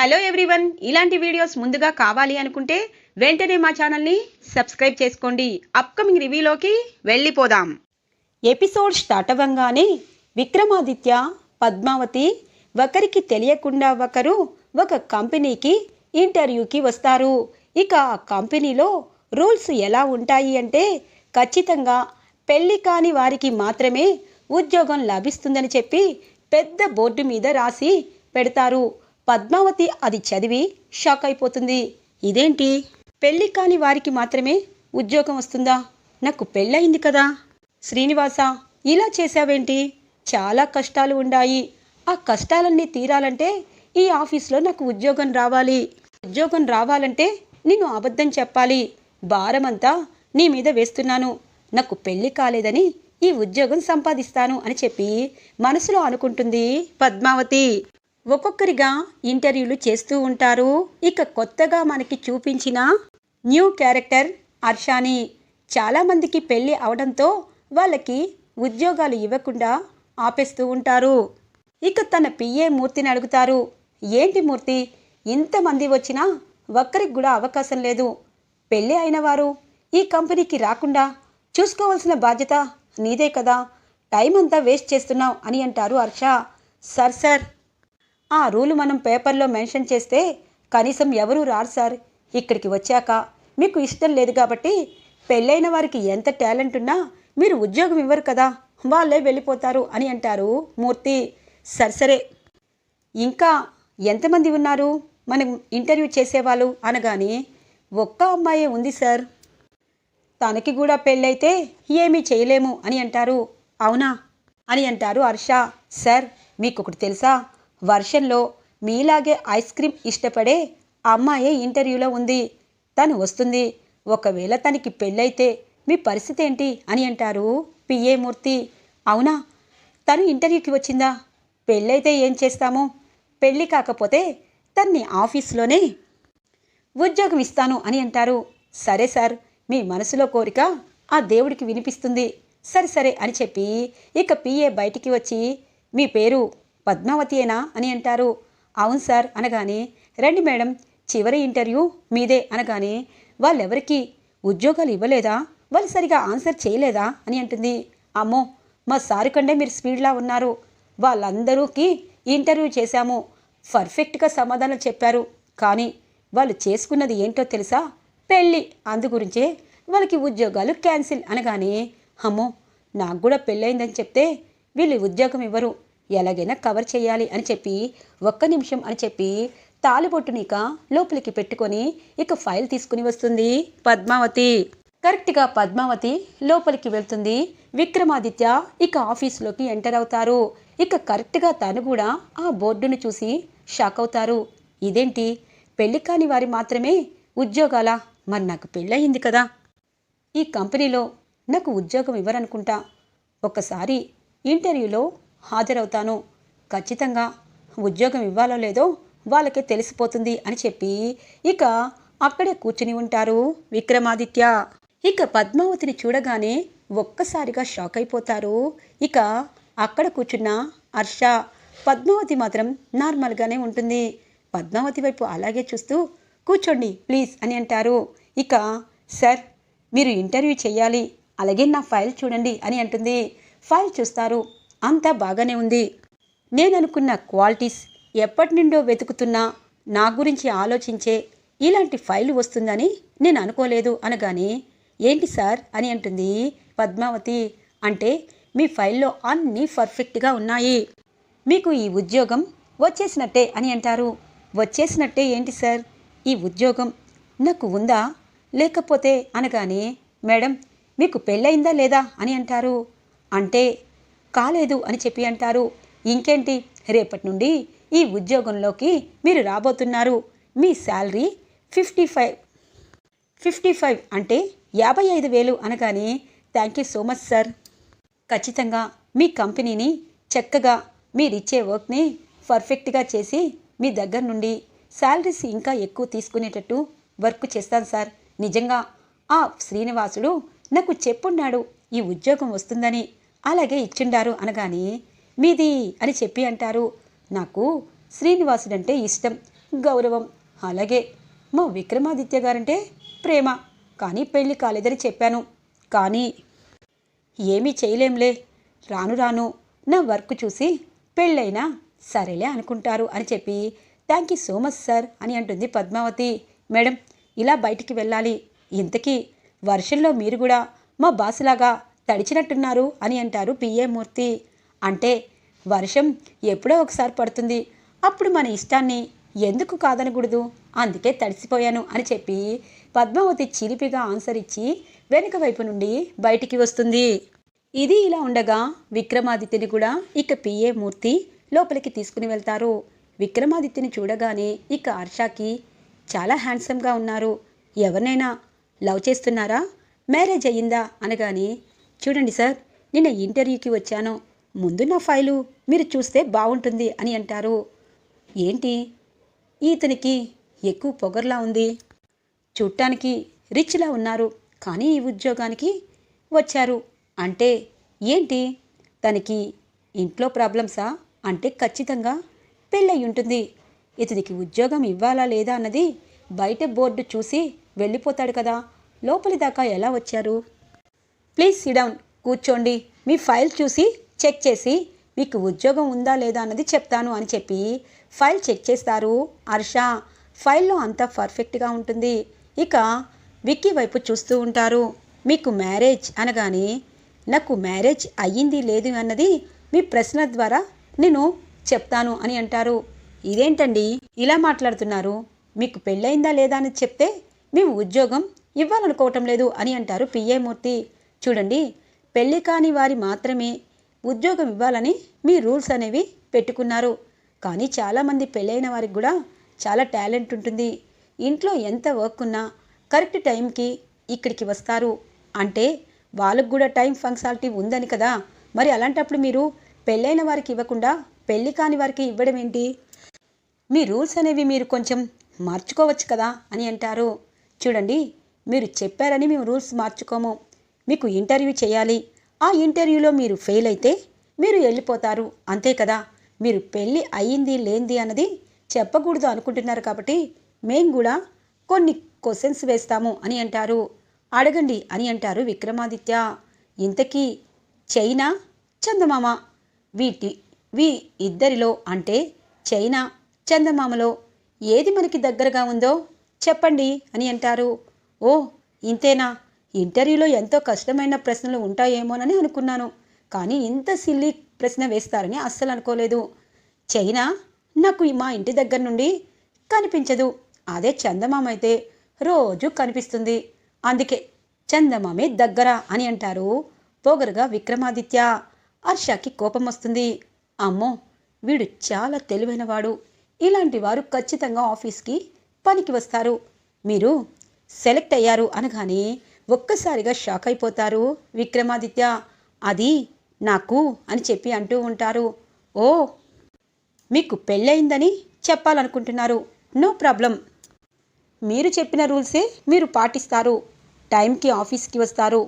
Hello everyone ఇలాంటి videos ముందుగా కావాలి అనుకుంటే వెంటనే మా ఛానల్ని సబ్స్క్రైబ్ చేసుకోండి. అప్కమింగ్ రివ్యూలోకి వెళ్ళిపోదాం. ఎపిసోడ్ స్టార్ట్ అవ్వంగానే విక్రమాదిత్య పద్మావతి ఒకరికి తెలియకుండా ఒకరు ఒక కంపెనీకి ఇంటర్వ్యూకి వస్తారు. ఇక ఆ కంపెనీలో రూల్స్ ఎలా ఉంటాయి అంటే ఖచ్చితంగా పెళ్ళి కాని వారికి మాత్రమే ఉద్యోగం లభిస్తుందని చెప్పి పెద్ద బోర్డు మీద రాసి పెడతారు. పద్మావతి అది చదివి షాక్ అయిపోతుంది. ఇదేంటి? పెళ్ళి కాని వారికి మాత్రమే ఉద్యోగం వస్తుందా? నాకు పెళ్ళయింది కదా. శ్రీనివాస ఇలా చేశావేంటి? చాలా కష్టాలు ఉన్నాయి ఆ కష్టాలన్నీ తీరాలంటే ఈ ఆఫీస్లో నాకు ఉద్యోగం రావాలి. ఉద్యోగం రావాలంటే నేను అబద్ధం చెప్పాలి. భారమంతా నీ మీద వేస్తున్నాను. నాకు పెళ్ళి కాలేదని ఈ ఉద్యోగం సంపాదిస్తాను అని చెప్పి మనసులో అనుకుంటుంది పద్మావతి. ఒక్కొక్కరిగా ఇంటర్వ్యూలు చేస్తూ ఉంటారు. ఇక కొత్తగా మనకి చూపించిన న్యూ క్యారెక్టర్ హర్షాని చాలామందికి పెళ్ళి అవడంతో వాళ్ళకి ఉద్యోగాలు ఇవ్వకుండా ఆపేస్తూ ఉంటారు. ఇక తన పిఏ మూర్తిని అడుగుతారు. ఏంటి మూర్తి? ఇంతమంది వచ్చినా ఒక్కరికి కూడా అవకాశం లేదు. పెళ్ళి అయిన వారు ఈ కంపెనీకి రాకుండా చూసుకోవాల్సిన బాధ్యత నీదే కదా. టైం అంతా వేస్ట్ చేస్తున్నావు అని అంటారు హర్ష సార్ సార్ ఆ రూలు మనం పేపర్లో మెన్షన్ చేస్తే కనీసం ఎవరూ రారు సార్. ఇక్కడికి వచ్చాక మీకు ఇష్టం లేదు కాబట్టి పెళ్ళైన వారికి ఎంత టాలెంట్ ఉన్నా మీరు ఉద్యోగం ఇవ్వరు కదా వాళ్ళే వెళ్ళిపోతారు అని అంటారు మూర్తి. సరే ఇంకా ఎంతమంది ఉన్నారు? మనం ఇంటర్వ్యూ చేసేవాళ్ళు అనగానే ఒక్క అమ్మాయే ఉంది సార్. తనకి కూడా పెళ్ళైతే ఏమీ చేయలేము అని అంటారు. అవునా? అని అంటారు హర్ష. సార్ మీకు ఒకటి తెలుసా? వర్షంలో మీలాగే ఐస్ క్రీమ్ ఇష్టపడే అమ్మాయే ఇంటర్వ్యూలో ఉంది. తను వస్తుంది. ఒకవేళ తనకి పెళ్ళైతే మీ పరిస్థితి ఏంటి అని అంటారు పిఏ మూర్తి. అవునా? తను ఇంటర్వ్యూకి వచ్చిందా? పెళ్ళైతే ఏం చేస్తాము? పెళ్ళి కాకపోతే తన్ని ఆఫీస్లోనే ఉద్యోగం ఇస్తాను అని అంటారు. సరే సార్ మీ మనసులో కోరిక ఆ దేవుడికి వినిపిస్తుంది. సరే సరే అని చెప్పి ఇక పిఏ బయటికి వచ్చి మీ పేరు పద్మావతియేనా అని అంటారు. అవును సార్ అనగానే రండి మేడం చివరి ఇంటర్వ్యూ మీదే అనగానే వాళ్ళెవరికి? ఉద్యోగాలు ఇవ్వలేదా? వాళ్ళు సరిగా ఆన్సర్ చేయలేదా? అని అంటుంది. అమ్మో మా సారు కంటే మీరు స్పీడ్లా ఉన్నారు. వాళ్ళందరూకి ఇంటర్వ్యూ చేశాము. పర్ఫెక్ట్గా సమాధానం చెప్పారు. కానీ వాళ్ళు చేసుకున్నది ఏంటో తెలుసా? పెళ్ళి. అందు గురించే వాళ్ళకి ఉద్యోగాలు క్యాన్సిల్ అనగానే అమ్మో నాకు కూడా పెళ్ళయిందని చెప్తే వీళ్ళు ఉద్యోగం ఇవ్వరు. ఎలాగైనా కవర్ చేయాలి అని చెప్పి ఒక్క నిమిషం అని చెప్పి తాలిబొట్టునిక లోపలికి పెట్టుకొని ఇక ఫైల్ తీసుకుని వస్తుంది పద్మావతి. కరెక్ట్గా పద్మావతి లోపలికి వెళ్తుంది. విక్రమాదిత్య ఇక ఆఫీస్లోకి ఎంటర్ అవుతారు. ఇక కరెక్ట్గా తను కూడా ఆ బోర్డును చూసి షాక్ అవుతారు. ఇదేంటి? పెళ్ళి కాని వారి మాత్రమే ఉద్యోగాల? మరి నాకు పెళ్ళయింది కదా. ఈ కంపెనీలో నాకు ఉద్యోగం ఇవ్వరనుకుంటా. ఒకసారి ఇంటర్వ్యూలో హాజరవుతాను. ఖచ్చితంగా ఉద్యోగం ఇవ్వాలో లేదో వాళ్ళకే తెలిసిపోతుంది అని చెప్పి ఇక అక్కడే కూర్చుని ఉంటారు విక్రమాదిత్య. ఇక పద్మావతిని చూడగానే ఒక్కసారిగా షాక్ అయిపోతారు. ఇక అక్కడ కూర్చున్న హర్ష పద్మావతి మాత్రం నార్మల్గానే ఉంటుంది. పద్మావతి వైపు అలాగే చూస్తూ కూర్చోండి ప్లీజ్ అని అంటారు. ఇక సార్ మీరు ఇంటర్వ్యూ చేయాలి అలాగే నా ఫైల్ చూడండి అని అంటుంది. ఫైల్ చూస్తారు. అంతా బాగానే ఉంది. నేను అనుకున్న క్వాలిటీస్ ఎప్పటి నుండో వెతుకుతున్నా నా గురించి ఆలోచించే ఇలాంటి ఫైల్ వస్తుందని నేను అనుకోలేదు అనగానే ఏంటి సార్? అని అంటుంది పద్మావతి. అంటే మీ ఫైల్లో అన్నీ పర్ఫెక్ట్గా ఉన్నాయి. మీకు ఈ ఉద్యోగం వచ్చేసినట్టే అని అంటారు. వచ్చేసినట్టే ఏంటి సార్? ఈ ఉద్యోగం నాకు ఉందా? లేకపోతే అనగానే మేడం మీకు పెళ్ళయిందా లేదా? అని అంటారు. అంటే కాలేదు అని చెప్పి అంటారు. ఇంకేంటి? రేపటి నుండి ఈ ఉద్యోగంలోకి మీరు రాబోతున్నారు. మీ salary fifty five fifty five అంటే యాభై ఐదు వేలు అనగానే thank you so much sir. ఖచ్చితంగా మీ కంపెనీని చక్కగా మీరిచ్చే వర్క్ని పర్ఫెక్ట్గా చేసి మీ దగ్గర నుండి శాలరీస్ ఇంకా ఎక్కువ తీసుకునేటట్టు వర్క్ చేస్తాను సార్. నిజంగా ఆ శ్రీనివాసుడు నాకు చెప్పున్నాడు ఈ ఉద్యోగం వస్తుందని. అలాగే ఇచ్చిండారు అనగానే మీది అని చెప్పి అంటారు. నాకు శ్రీనివాసుడంటే ఇష్టం గౌరవం. అలాగే మా విక్రమాదిత్య గారంటే ప్రేమ. కానీ పెళ్ళి కాలేదని చెప్పాను. కానీ ఏమీ చేయలేంలే. రాను రాను నా వర్క్ చూసి పెళ్ళైనా సరేలే అనుకుంటారు అని చెప్పి thank you so much sir అని అంటుంది పద్మావతి. మేడం ఇలా బయటికి వెళ్ళాలి. ఇంతకీ వర్షంలో మీరు కూడా మా బాసులాగా తడిచినట్టున్నారు అని అంటారు పిఏ మూర్తి. అంటే వర్షం ఎప్పుడో ఒకసారి పడుతుంది. అప్పుడు మన ఇష్టాన్ని ఎందుకు కాదనకూడదు? అందుకే తడిసిపోయాను అని చెప్పి పద్మావతి చిలిపిగా ఆన్సర్ ఇచ్చి వెనుక వైపు నుండి బయటికి వస్తుంది. ఇది ఇలా ఉండగా విక్రమాదిత్యని కూడా ఇక పిఏ మూర్తి లోపలికి తీసుకుని వెళ్తారు. విక్రమాదిత్యని చూడగానే ఇక హర్షకి చాలా హ్యాండ్సమ్గా ఉన్నారు. ఎవరినైనా లవ్ చేస్తున్నారా? మ్యారేజ్ అయ్యిందా? అనగానే చూడండి సార్ నిన్న ఇంటర్వ్యూకి వచ్చాను. ముందు నా ఫైలు మీరు చూస్తే బాగుంటుంది అని అంటారు. ఏంటి? ఈతనికి ఎక్కువ పొగర్లా ఉంది. చూడటానికి రిచ్లా ఉన్నారు కానీ ఈ ఉద్యోగానికి వచ్చారు. అంటే ఏంటి? తనకి ఇంట్లో ప్రాబ్లమ్సా? అంటే ఖచ్చితంగా పెళ్ళయి ఉంటుంది. ఇతనికి ఉద్యోగం ఇవ్వాలా లేదా అన్నది బయట బోర్డు చూసి వెళ్ళిపోతాడు కదా. లోపలి దాకా ఎలా వచ్చారు? ప్లీజ్ సిడౌన్ కూర్చోండి. మీ ఫైల్ చూసి చెక్ చేసి మీకు ఉద్యోగం ఉందా లేదా అన్నది చెప్తాను అని చెప్పి ఫైల్ చెక్ చేస్తారు. హర్ష ఫైల్లో అంతా పర్ఫెక్ట్గా ఉంటుంది. ఇక విక్కీ వైపు చూస్తూ ఉంటారు. మీకు మ్యారేజ్ అనగానే నాకు మ్యారేజ్ అయ్యింది లేదు అన్నది మీ ప్రశ్న ద్వారా నేను చెప్తాను అని అంటారు. ఇదేంటండి? ఇలా మాట్లాడుతున్నారు. మీకు పెళ్ళయిందా లేదా అని చెప్తే మేము ఉద్యోగం ఇవ్వాలనుకోవటం లేదు అని అంటారు పిఏ మూర్తి. చూడండి పెళ్ళి కాని వారి మాత్రమే ఉద్యోగం ఇవ్వాలని మీ రూల్స్ అనేవి పెట్టుకున్నారు. కానీ చాలామంది పెళ్ళైన వారికి కూడా చాలా టాలెంట్ ఉంటుంది. ఇంట్లో ఎంత వర్క్ ఉన్నా కరెక్ట్ టైంకి ఇక్కడికి వస్తారు. అంటే వాళ్ళకు కూడా టైం ఫంక్షాలిటీ ఉందని కదా. మరి అలాంటప్పుడు మీరు పెళ్ళైన వారికి ఇవ్వకుండా పెళ్ళి కాని వారికి ఇవ్వడం ఏంటి? మీ రూల్స్ అనేవి మీరు కొంచెం మార్చుకోవచ్చు కదా అని అంటారు. చూడండి మీరు చెప్పారని మేము రూల్స్ మార్చుకోము. మీకు ఇంటర్వ్యూ చేయాలి. ఆ ఇంటర్వ్యూలో మీరు ఫెయిల్ అయితే మీరు వెళ్ళిపోతారు. అంతే కదా? మీరు పెళ్ళి అయ్యింది లేనిది అన్నది చెప్పకూడదు అనుకుంటున్నారు కాబట్టి మేం కూడా కొన్ని క్వశ్చన్స్ వేస్తాము అని అంటారు. అడగండి అని అంటారు విక్రమాదిత్య. ఇంతకీ చైనా చందమామ వీటి వీ ఇద్దరిలో అంటే చైనా చందమామలో ఏది మనకి దగ్గరగా ఉందో చెప్పండి అని అంటారు. ఓ ఇంతేనా? ఇంటర్వ్యూలో ఎంతో కష్టమైన ప్రశ్నలు ఉంటాయేమోనని అనుకున్నాను. కానీ ఇంత సిల్లీ ప్రశ్న వేస్తారని అస్సలు అనుకోలేదు. చైనా నాకు మా ఇంటి దగ్గర నుండి కనిపించదు. అదే చందమామ అయితే రోజు కనిపిస్తుంది. అందుకే చందమామే దగ్గర అని అంటారు పొగరుగా విక్రమాదిత్య. హర్షకి కోపం వస్తుంది. అమ్మో వీడు చాలా తెలివైనవాడు. ఇలాంటి వారు ఖచ్చితంగా ఆఫీస్కి పనికి వస్తారు. మీరు సెలెక్ట్ అయ్యారు అనగానే ఒక్కసారిగా షాక్ అయిపోతారు. విక్రమాదిత్య అది నాకు అని చెప్పి అంటూ ఉంటారు. ఓ మీకు పెళ్ళయిందని చెప్పాలనుకుంటున్నారు. No problem. మీరు చెప్పిన రూల్సే మీరు పాటిస్తారు. టైంకి ఆఫీస్కి వస్తారు.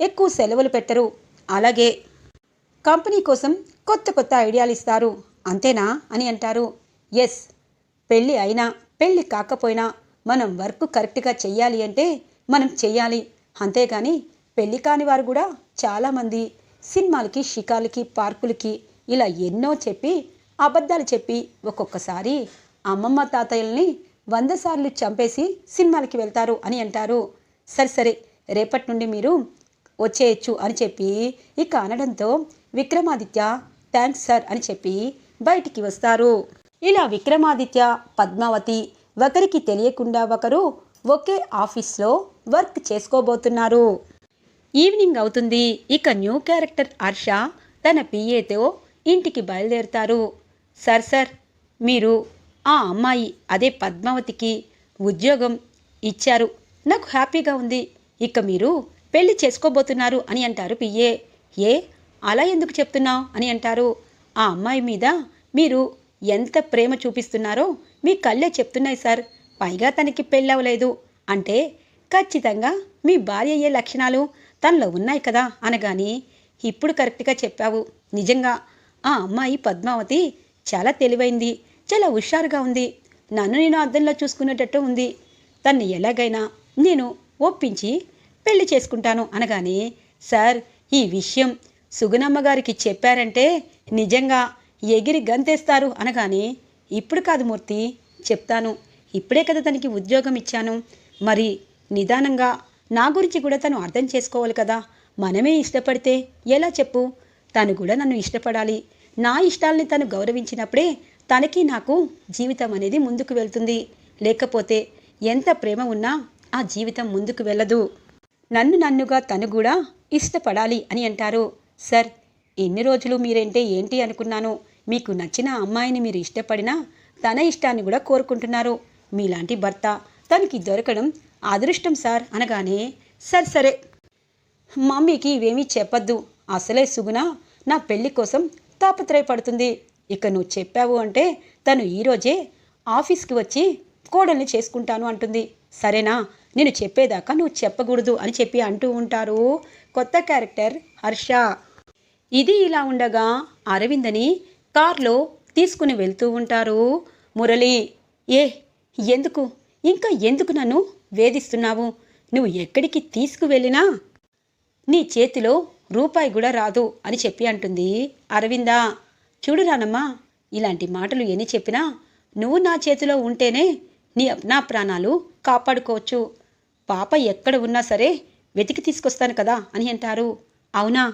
ఎక్కువ సెలవులు పెట్టరు. అలాగే కంపెనీ కోసం కొత్త కొత్త ఐడియాలు ఇస్తారు. అంతేనా అని అంటారు. ఎస్ పెళ్ళి అయినా పెళ్ళి కాకపోయినా మనం వర్క్ కరెక్ట్గా చెయ్యాలి అంటే మనం చెయ్యాలి. అంతేగాని పెళ్ళి కాని వారు కూడా చాలామంది సినిమాలకి షికార్లకి పార్కులకి ఇలా ఎన్నో చెప్పి అబద్ధాలు చెప్పి ఒక్కొక్కసారి అమ్మమ్మ తాతయ్యల్ని వంద సార్లు చంపేసి సినిమాలకి వెళ్తారు అని అంటారు. సరే సరే రేపటి నుండి మీరు వచ్చేయచ్చు అని చెప్పి ఇక అనడంతో విక్రమాదిత్య థ్యాంక్స్ సార్ అని చెప్పి బయటికి వస్తారు. ఇలా విక్రమాదిత్య పద్మావతి ఒకరికి తెలియకుండా ఒకరు ఒకే ఆఫీస్లో వర్క్ చేసుకోబోతున్నారు. ఈవినింగ్ అవుతుంది. ఇక న్యూ క్యారెక్టర్ హర్ష తన పిఏతో ఇంటికి బయలుదేరుతారు. సార్ సార్ మీరు ఆ అమ్మాయి అదే పద్మావతికి ఉద్యోగం ఇచ్చారు. నాకు హ్యాపీగా ఉంది. ఇక మీరు పెళ్ళి చేసుకోబోతున్నారు అని అంటారు పిఏ. ఏ? అలా ఎందుకు చెప్తున్నావు? అని అంటారు. ఆ అమ్మాయి మీద మీరు ఎంత ప్రేమ చూపిస్తున్నారో మీ కళ్ళే చెప్తున్నాయి సార్. పైగా తనకి పెళ్ళవలేదు. అంటే ఖచ్చితంగా మీ భార్య అయ్యే లక్షణాలు తనలో ఉన్నాయి కదా అనగాని ఇప్పుడు కరెక్ట్గా చెప్పావు. నిజంగా. ఆ అమ్మాయి పద్మావతి చాలా తెలివైంది చాలా హుషారుగా ఉంది. నన్ను నేను అద్దంలో చూసుకునేటట్టు ఉంది. తన్ని ఎలాగైనా నేను ఒప్పించి పెళ్ళి చేసుకుంటాను అనగానే సార్ ఈ విషయం సుగుణమ్మ గారికి చెప్పారంటే నిజంగా ఎగిరి గంతేస్తారు అనగానే ఇప్పుడు కాదు మూర్తి చెప్తాను. ఇప్పుడే కదా తనకి ఉద్యోగం ఇచ్చాను. మరి నిదానంగా నా గురించి కూడా తను అర్థం చేసుకోవాలి కదా. మనమే ఇష్టపడితే ఎలా చెప్పు? తను కూడా నన్ను ఇష్టపడాలి. నా ఇష్టాల్ని తను గౌరవించినప్పుడే తనకి నాకు జీవితం అనేది ముందుకు వెళ్తుంది. లేకపోతే ఎంత ప్రేమ ఉన్నా ఆ జీవితం ముందుకు వెళ్ళదు. నన్ను నన్నుగా తను కూడా ఇష్టపడాలి అని అంటారు. సార్ ఎన్ని రోజులు మీరంటే ఏంటి అనుకున్నాను? మీకు నచ్చిన అమ్మాయిని మీరు ఇష్టపడినా తన ఇష్టాన్ని కూడా కోరుకుంటున్నారు. మీలాంటి భర్త తనకి దొరకడం అదృష్టం సార్ అనగానే సరే సరే. మమ్మీకి ఇవేమీ చెప్పద్దు. అసలే సుగుణ నా పెళ్ళి కోసం తాపత్రయపడుతుంది. ఇక నువ్వు చెప్పావు అంటే తను ఈరోజే ఆఫీస్కి వచ్చి కోడల్ని చేసుకుంటాను అంటుంది. సరేనా? నేను చెప్పేదాకా నువ్వు చెప్పకూడదు అని చెప్పి అంటూ ఉంటారు కొత్త క్యారెక్టర్ హర్ష. ఇది ఇలా ఉండగా అరవిందని కార్లో తీసుకుని వెళ్తూ ఉంటారు మురళి. ఏ ఎందుకు? ఇంకా ఎందుకు నన్ను వేధిస్తున్నావు? నువ్వు ఎక్కడికి తీసుకువెళ్ళినా నీ చేతిలో రూపాయి కూడా రాదు అని చెప్పి అంటుంది అరవిందా. చూడు రానమ్మా ఇలాంటి మాటలు ఎన్ని చెప్పినా నువ్వు నా చేతిలో ఉంటేనే నీ నా ప్రాణాలు కాపాడుకోవచ్చు. పాప ఎక్కడ ఉన్నా సరే వెతికి తీసుకొస్తాను కదా అని అంటారు. అవునా?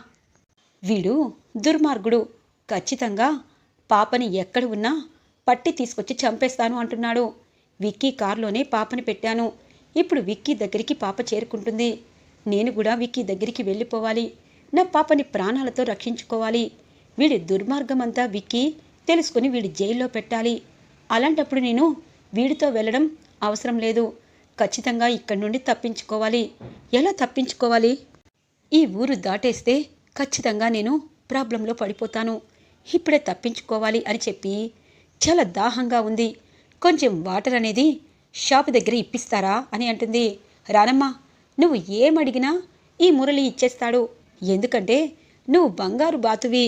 వీడు దుర్మార్గుడు. ఖచ్చితంగా పాపని ఎక్కడ ఉన్నా పట్టి తీసుకొచ్చి చంపేస్తాను అంటున్నాడు. విక్కీ కారులోనే పాపని పెట్టాను. ఇప్పుడు విక్కీ దగ్గరికి పాప చేరుకుంటుంది. నేను కూడా విక్కీ దగ్గరికి వెళ్ళిపోవాలి. నా పాపని ప్రాణాలతో రక్షించుకోవాలి. వీడి దుర్మార్గమంతా విక్కీ తెలుసుకుని వీడి జైల్లో పెట్టాలి. అలాంటప్పుడు నేను వీడితో వెళ్ళడం అవసరం లేదు. ఖచ్చితంగా ఇక్కడి నుండి తప్పించుకోవాలి. ఎలా తప్పించుకోవాలి? ఈ ఊరు దాటేస్తే ఖచ్చితంగా నేను ప్రాబ్లంలో పడిపోతాను. ఇప్పుడే తప్పించుకోవాలి అని చెప్పి చాలా దాహంగా ఉంది. కొంచెం వాటర్ అనేది షాప్ దగ్గర ఇప్పిస్తారా అని అంటుంది. రానమ్మా నువ్వు ఏమడిగినా ఈ మురళి ఇచ్చేస్తాడు. ఎందుకంటే నువ్వు బంగారు బాతువి.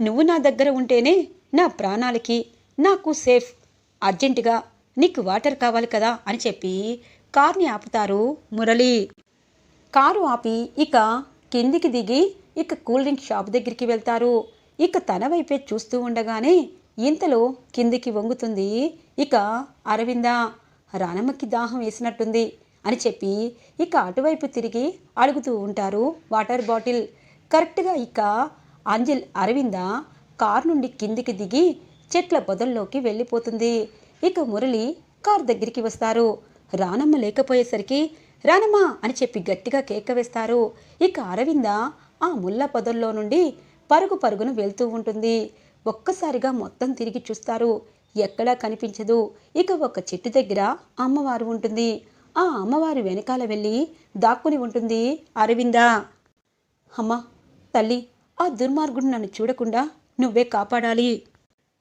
నువ్వు నా దగ్గర ఉంటేనే నా ప్రాణాలకి నాకు సేఫ్. అర్జెంటుగా నీకు వాటర్ కావాలి కదా అని చెప్పి కార్ని ఆపుతారు మురళి. కారు ఆపి ఇక కిందికి దిగి ఇక కూల్ డ్రింక్ షాప్ దగ్గరికి వెళ్తారు. ఇక తన వైపే చూస్తూ ఉండగానే ఇంతలో కిందికి వంగుతుంది. ఇక అరవింద రానమ్మకి దాహం వేసినట్టుంది అని చెప్పి ఇక అటువైపు తిరిగి అడుగుతూ ఉంటారు వాటర్ బాటిల్. కరెక్ట్గా ఇక అంజల్ అరవింద కారు నుండి కిందికి దిగి చెట్ల పొదల్లోకి వెళ్ళిపోతుంది. ఇక మురళి కార్ దగ్గరికి వస్తారు. రానమ్మ లేకపోయేసరికి రానమ్మ అని చెప్పి గట్టిగా కేక వేస్తారు. ఇక అరవింద ఆ ముళ్ళ పొదల్లో నుండి పరుగు పరుగును వెళ్తూ ఉంటుంది. ఒక్కసారిగా మొత్తం తిరిగి చూస్తారు. ఎక్కడా కనిపించదు. ఇక ఒక చెట్టు దగ్గర అమ్మవారు ఉంటుంది. ఆ అమ్మవారి వెనకాల వెళ్ళి దాక్కుని ఉంటుంది అరవింద! అమ్మా తల్లి ఆ దుర్మార్గుడు నన్ను చూడకుండా నువ్వే కాపాడాలి.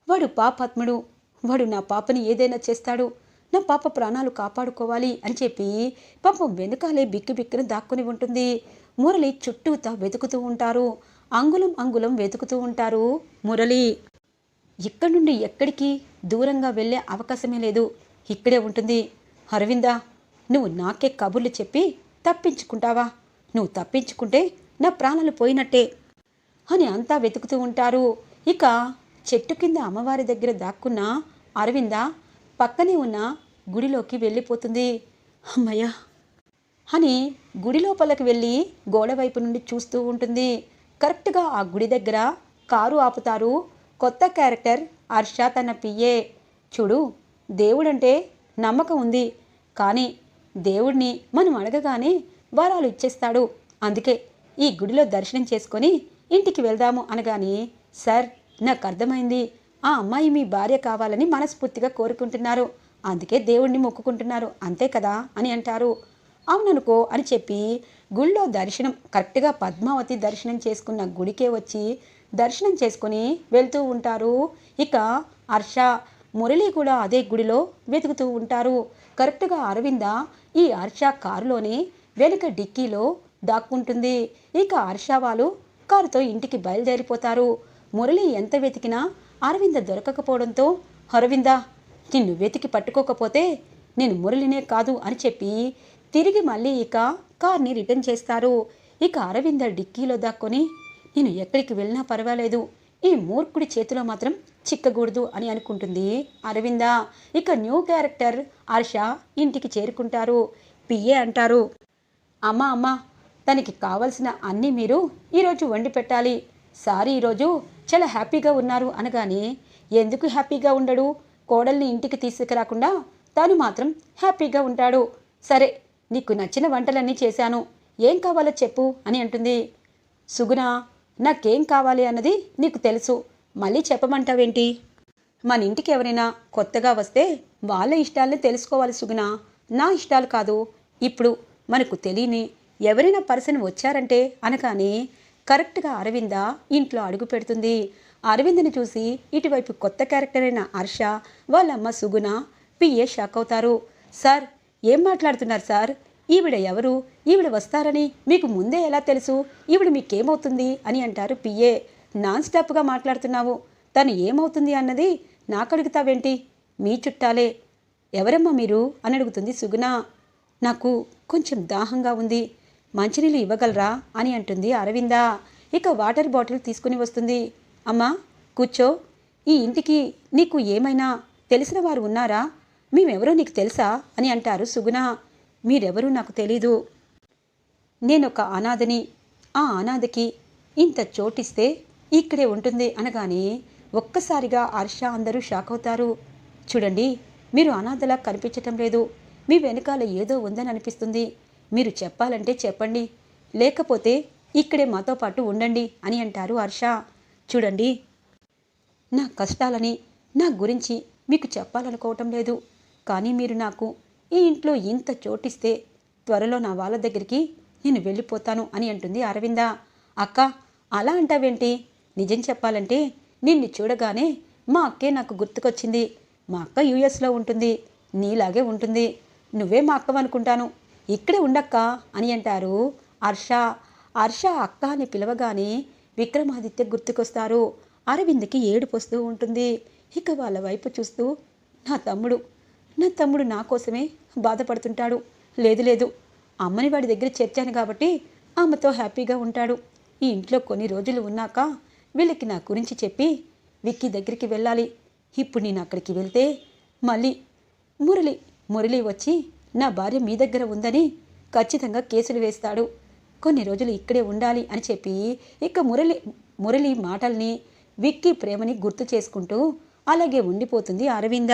వాడు పాపాత్ముడు. వాడు నా పాపని ఏదైనా చేస్తాడు. నా పాప ప్రాణాలు కాపాడుకోవాలి అని చెప్పి పాపం వెనుకాలే బిక్కి బిక్కున దాక్కుని ఉంటుంది. మురళి చుట్టూతా వెతుకుతూ ఉంటారు. అంగుళం అంగుళం వెతుకుతూ ఉంటారు. మురళి ఇక్కడి నుండి ఎక్కడికి? దూరంగా వెళ్ళే అవకాశమే లేదు. ఇక్కడే ఉంటుంది. అరవిందా నువ్వు నాకే కబుర్లు చెప్పి తప్పించుకుంటావా? నువ్వు తప్పించుకుంటే నా ప్రాణాలు పోయినట్టే అని అంతా వెతుకుతూ ఉంటారు. ఇక చెట్టు కింద అమ్మవారి దగ్గర దాక్కున్న అరవింద పక్కనే ఉన్న గుడిలోకి వెళ్ళిపోతుంది. అమ్మయ్యా అని గుడి లోపలికి వెళ్ళి గోడ వైపు నుండి చూస్తూ ఉంటుంది. కరెక్ట్గా ఆ గుడి దగ్గర కారు ఆపుతారు. కొత్త క్యారెక్టర్ హర్ష తన పియ్యే చూడు దేవుడంటే నమ్మకం ఉంది. కానీ దేవుడిని మనం అడగగానే వరాలు ఇచ్చేస్తాడు. అందుకే ఈ గుడిలో దర్శనం చేసుకొని ఇంటికి వెళ్దాము అనగానే సార్ నాకు అర్థమైంది. ఆ అమ్మాయి మీ భార్య కావాలని మనస్ఫూర్తిగా కోరుకుంటున్నారు. అందుకే దేవుణ్ణి మొక్కుకుంటున్నారు. అంతే కదా? అని అంటారు. అవుననుకో అని చెప్పి గుళ్ళో దర్శనం కరెక్ట్గా పద్మావతి దర్శనం చేసుకున్న గుడికే వచ్చి దర్శనం చేసుకుని వెళ్తూ ఉంటారు. ఇక హర్ష మురళి కూడా అదే గుడిలో వెతుకుతూ ఉంటారు. కరెక్ట్గా అరవింద ఈ హర్ష కారులోనే వెనుక డిక్కీలో దాక్కుంటుంది. ఇక హర్ష వాళ్ళు కారుతో ఇంటికి బయలుదేరిపోతారు. మురళి ఎంత వెతికినా అరవింద దొరకకపోవడంతో అరవింద నిన్ను వెతికి పట్టుకోకపోతే నేను మురళినే కాదు అని చెప్పి తిరిగి మళ్ళీ ఇక కార్ని రిటర్న్ చేస్తారు. ఇక అరవింద డిక్కీలో దాక్కొని నేను ఎక్కడికి వెళ్ళినా పర్వాలేదు. ఈ మూర్ఖుడి చేతిలో మాత్రం చిక్కకూడదు అని అనుకుంటుంది అరవింద. ఇక న్యూ క్యారెక్టర్ హర్ష ఇంటికి చేరుకుంటారు. పిఏ అంటారు అమ్మ అమ్మ తనకి కావలసిన అన్నీ మీరు ఈరోజు వండి పెట్టాలి. సారీ ఈరోజు చాలా హ్యాపీగా ఉన్నారు అనగానే ఎందుకు హ్యాపీగా ఉండడు? కోడల్ని ఇంటికి తీసుకురాకుండా తను మాత్రం హ్యాపీగా ఉంటాడు. సరే నీకు నచ్చిన వంటలన్నీ చేశాను. ఏం కావాలో చెప్పు అని అంటుంది. సుగుణ నాకేం కావాలి అన్నది నీకు తెలుసు. మళ్ళీ చెప్పమంటావేంటి? మన ఇంటికి ఎవరైనా కొత్తగా వస్తే వాళ్ళ ఇష్టాలని తెలుసుకోవాలి సుగుణ. నా ఇష్టాలు కాదు. ఇప్పుడు మనకు తెలియని ఎవరైనా పర్సన్ వచ్చారంటే అనగానే కరెక్ట్గా అరవింద ఇంట్లో అడుగు పెడుతుంది. అరవింద్ని చూసి ఇటువైపు కొత్త క్యారెక్టర్ అయిన హర్ష వాళ్ళమ్మ సుగుణ పిఏ షాక్ అవుతారు. సార్ ఏం మాట్లాడుతున్నారు సార్? ఈవిడ ఎవరు? ఈవిడ వస్తారని మీకు ముందే ఎలా తెలుసు? ఈవిడ మీకేమవుతుంది అని అంటారు పిఏ నాన్ స్టాప్గా మాట్లాడుతున్నావు. తను ఏమవుతుంది అన్నది నాకు అడుగుతావేంటి మీ చుట్టాలే. ఎవరమ్మా మీరు? అని అడుగుతుంది సుగుణ. నాకు కొంచెం దాహంగా ఉంది. మంచినీళ్ళు ఇవ్వగలరా? అని అంటుంది అరవింద. ఇక వాటర్ బాటిల్ తీసుకుని వస్తుంది. అమ్మా కూర్చో. ఈ ఇంటికి నీకు ఏమైనా తెలిసిన వారు ఉన్నారా? మేమెవరో నీకు తెలుసా? అని అంటారు సుగుణ. మీరెవరూ నాకు తెలీదు. నేనొక అనాథని. ఆ అనాథకి ఇంత చోటిస్తే ఇక్కడే ఉంటుంది అనగానే ఒక్కసారిగా హర్ష అందరూ షాక్ అవుతారు. చూడండి మీరు అనాథలా కనిపించటం లేదు. మీ వెనకాల ఏదో ఉందని అనిపిస్తుంది. మీరు చెప్పాలంటే చెప్పండి. లేకపోతే ఇక్కడే మాతో పాటు ఉండండి అని అంటారు హర్ష. చూడండి నా కష్టాలని నా గురించి మీకు చెప్పాలనుకోవటం లేదు. కానీ మీరు నాకు ఈ ఇంట్లో ఇంత చోటిస్తే త్వరలో నా వాళ్ళ దగ్గరికి నేను వెళ్ళిపోతాను అని అంటుంది అరవింద. అక్క అలా అంటావేంటి? నిజం చెప్పాలంటే నిన్ను చూడగానే మా అక్కే నాకు గుర్తుకొచ్చింది. మా అక్క యూఎస్లో ఉంటుంది నీలాగే ఉంటుంది. నువ్వే మా అక్కవనుకుంటాను ఇక్కడే ఉండక్క అని అంటారు హర్ష. హర్ష అక్క అని పిలవగానే విక్రమాదిత్య గుర్తుకొస్తారు. అరవింద్కి ఏడుపు వస్తూ ఉంటుంది. ఇక వాళ్ళ వైపు చూస్తూ నా తమ్ముడు నా తమ్ముడు నా కోసమే బాధపడుతుంటాడు. లేదు లేదు. అమ్మని వాడి దగ్గర చేర్చాను కాబట్టి అమ్మతో హ్యాపీగా ఉంటాడు. ఈ ఇంట్లో కొన్ని రోజులు ఉన్నాక వీళ్ళకి నా గురించి చెప్పి విక్కీ దగ్గరికి వెళ్ళాలి. ఇప్పుడు నేను అక్కడికి వెళ్తే మళ్ళీ మురళి మురళి వచ్చి నా భార్య మీ దగ్గర ఉందని ఖచ్చితంగా కేసులు వేస్తాడు. కొన్ని రోజులు ఇక్కడే ఉండాలి అని చెప్పి ఇక మురళి మురళి మాటల్ని విక్కీ ప్రేమని గుర్తు చేసుకుంటూ అలాగే ఉండిపోతుంది అరవింద.